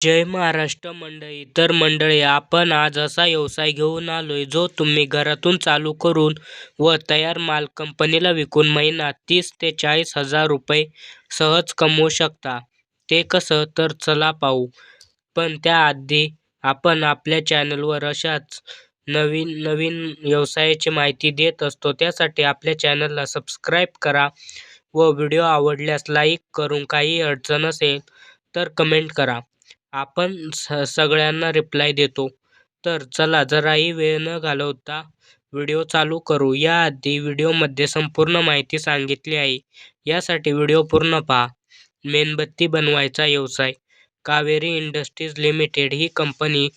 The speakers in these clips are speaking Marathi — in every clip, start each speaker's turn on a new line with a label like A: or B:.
A: जय महाराष्ट्र मंडळी. तर मंडळी आपण आज असा व्यवसाय घेऊन आलोय जो तुम्ही घरातून चालू करून व तयार माल कंपनीला विकून महिना तीस ते चाळीस हजार रुपये सहज कमवू शकता. ते कसं? तर चला पाहू. पण त्याआधी आपण आपल्या चॅनलवर अशाच नवीन नवीन व्यवसायाची माहिती देत असतो. त्यासाठी आपल्या चॅनलला सबस्क्राईब करा व व्हिडिओ आवडल्यास लाईक करून काही अडचण असेल तर कमेंट करा. आपण स सगळ्यांना रिप्लाय देतो. तर चला जराही वेळ न घालवता व्हिडिओ चालू करू. याआधी व्हिडिओमध्ये संपूर्ण माहिती सांगितली आहे. यासाठी व्हिडिओ पूर्ण पहा. मेणबत्ती बनवायचा व्यवसाय. कावेरी इंडस्ट्रीज लिमिटेड ही कंपनी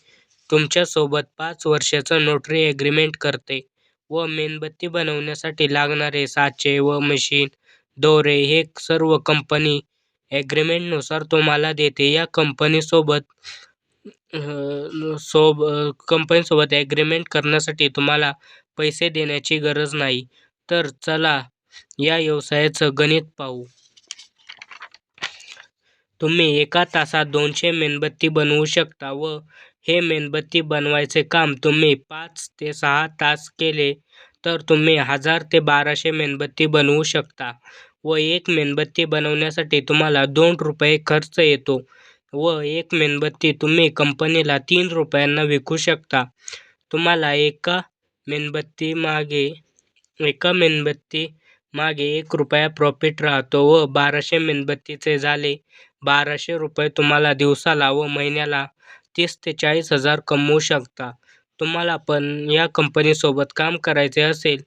A: तुमच्यासोबत पाच वर्षाचं नोटरी ॲग्रीमेंट करते व मेणबत्ती बनवण्यासाठी लागणारे साचे व मशीन दोरे हे सर्व कंपनी ॲग्रीमेंटनुसार तुम्हाला देते. या कंपनीसोबत सोब कंपनीसोबत ॲग्रीमेंट करण्यासाठी तुम्हाला पैसे देण्याची गरज नाही. तर चला या व्यवसायाचं गणित पाहू. तुम्ही एका तासात दोनशे मेणबत्ती बनवू शकता व हे मेणबत्ती बनवायचे काम तुम्ही पाच ते सहा तास केले तर तुम्ही हजार ते बाराशे मेणबत्ती बनवू शकता. व एक मेणबत्ती बनवण्यासाठी तुम्हाला दोन रुपये खर्च येतो व एक मेणबत्ती तुम्ही कंपनीला तीन रुपयांना विकू शकता. तुम्हाला एका मेणबत्तीमागे एका मेणबत्ती मागे एक रुपया प्रॉफिट राहतो व बाराशे मेणबत्तीचे झाले. बाराशे रुपये तुम्हाला दिवसाला व महिन्याला तीस ते चाळीस हजार कमवू शकता. तुम्हाला पण या कंपनीसोबत काम करायचे असेल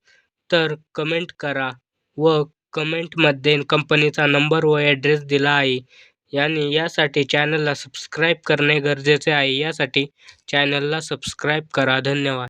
A: तर कमेंट करा व कमेंटमध्ये कंपनीचा नंबर व ॲड्रेस दिला आहे. आणि यासाठी चॅनलला सबस्क्राईब करणे गरजेचे आहे. यासाठी चॅनलला सबस्क्राईब करा. धन्यवाद.